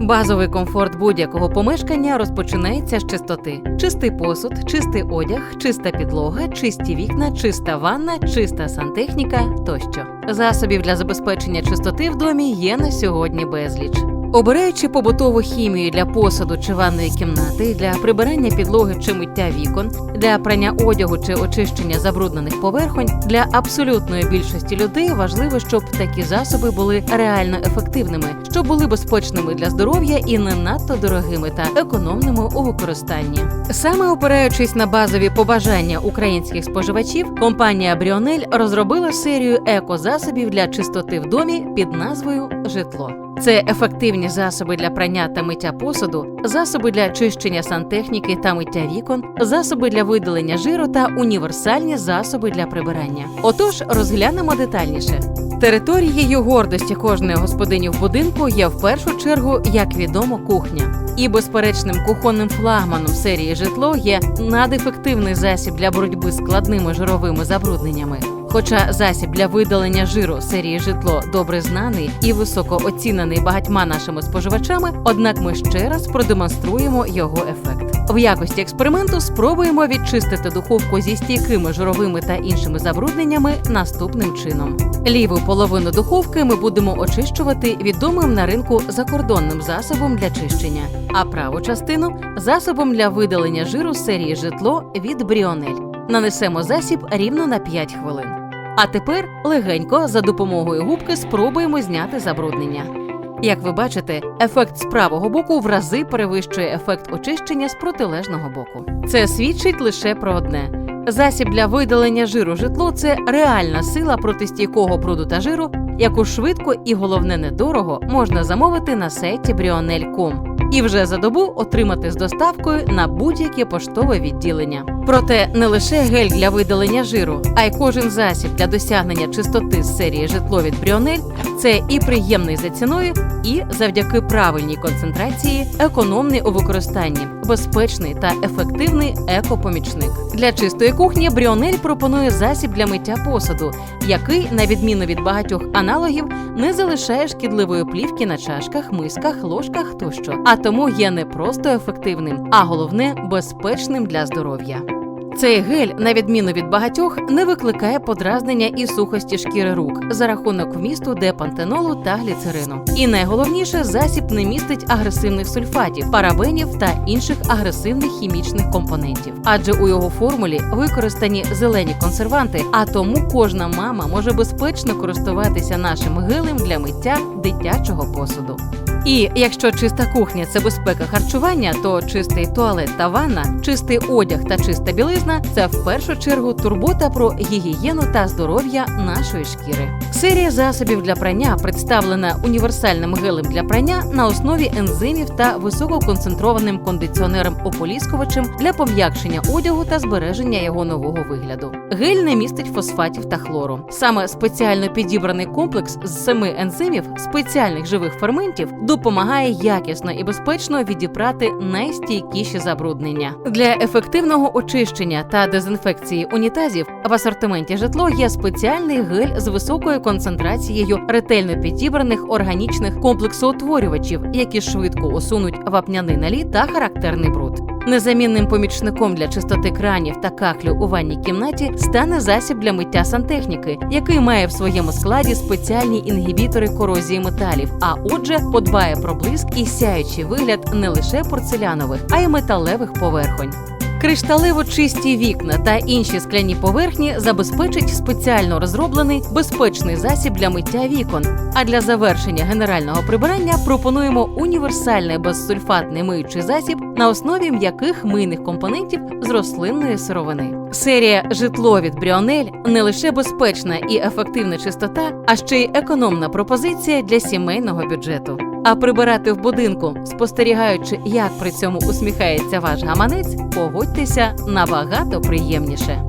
Базовий комфорт будь-якого помешкання розпочинається з чистоти: чистий посуд, чистий одяг, чиста підлога, чисті вікна, чиста ванна, чиста сантехніка тощо. Засобів для забезпечення чистоти в домі є на сьогодні безліч. Обираючи побутову хімію для посуду чи ванної кімнати, для прибирання підлоги чи миття вікон, для прання одягу чи очищення забруднених поверхонь, для абсолютної більшості людей важливо, щоб такі засоби були реально ефективними, щоб були безпечними для здоров'я і не надто дорогими та економними у використанні. Саме опираючись на базові побажання українських споживачів, компанія Бріонель розробила серію екозасобів для чистоти в домі під назвою Житло. Це ефективні засоби для прання та миття посуду, засоби для чищення сантехніки та миття вікон, засоби для видалення жиру та універсальні засоби для прибирання. Отож, розглянемо детальніше. Територією гордості кожної господині в будинку є в першу чергу, як відомо, кухня. І безперечним кухонним флагманом серії житло є надефективний засіб для боротьби з складними жировими забрудненнями. Хоча засіб для видалення жиру серії житло добре знаний і високо оцінений багатьма нашими споживачами, однак ми ще раз продемонструємо його ефект. В якості експерименту спробуємо відчистити духовку зі стійкими жировими та іншими забрудненнями наступним чином. Ліву половину духовки ми будемо очищувати відомим на ринку закордонним засобом для чищення, а праву частину засобом для видалення жиру серії житло від Бріонель. Нанесемо засіб рівно на 5 хвилин. А тепер легенько за допомогою губки спробуємо зняти забруднення. Як ви бачите, ефект з правого боку в рази перевищує ефект очищення з протилежного боку. Це свідчить лише про одне: засіб для видалення жиру житло це реальна сила проти стійкого бруду та жиру, яку швидко і головне недорого можна замовити на сайті Brionel.com і вже за добу отримати з доставкою на будь-яке поштове відділення. Проте не лише гель для видалення жиру, а й кожен засіб для досягнення чистоти з серії житло від Бріонель це і приємний за ціною, і завдяки правильній концентрації, економний у використанні, безпечний та ефективний екопомічник. Для чистої кухні Бріонель пропонує засіб для миття посуду, який, на відміну від багатьох аналогів, не залишає шкідливої плівки на чашках, мисках, ложках тощо, а тому є не просто ефективним, а головне безпечним для здоров'я. Цей гель, на відміну від багатьох, не викликає подразнення і сухості шкіри рук за рахунок вмісту депантенолу та гліцерину. І найголовніше, засіб не містить агресивних сульфатів, парабенів та інших агресивних хімічних компонентів, адже у його формулі використані зелені консерванти, а тому кожна мама може безпечно користуватися нашим гелем для миття дитячого посуду. І якщо чиста кухня це безпека харчування, то чистий туалет та ванна, чистий одяг та чиста білизна це в першу чергу турбота про гігієну та здоров'я нашої шкіри. Серія засобів для прання представлена універсальним гелем для прання на основі ензимів та висококонцентрованим кондиціонером ополіскувачем для пом'якшення одягу та збереження його нового вигляду. Гель не містить фосфатів та хлору. Саме спеціально підібраний комплекс з семи ензимів спеціальних живих ферментів допомагає якісно і безпечно відібрати найстійкіші забруднення. Для ефективного очищення та дезінфекції унітазів в асортименті житло є спеціальний гель з високою концентрацією ретельно підібраних органічних комплексоутворювачів, які швидко усунуть вапняний наліт та характерний бруд. Незамінним помічником для чистоти кранів та кахлю у ванній кімнаті стане засіб для миття сантехніки, який має в своєму складі спеціальні інгібітори корозії металів, а отже, подбає про блиск і сяючий вигляд не лише порцелянових, а й металевих поверхонь. Кришталево чисті вікна та інші скляні поверхні забезпечить спеціально розроблений безпечний засіб для миття вікон. А для завершення генерального прибирання пропонуємо універсальний безсульфатний миючий засіб на основі м'яких мийних компонентів з рослинної сировини. Серія житло від Бріонель не лише безпечна і ефективна чистота, а ще й економна пропозиція для сімейного бюджету. А прибирати в будинку, спостерігаючи, як при цьому усміхається ваш гаманець, погодьтеся набагато приємніше.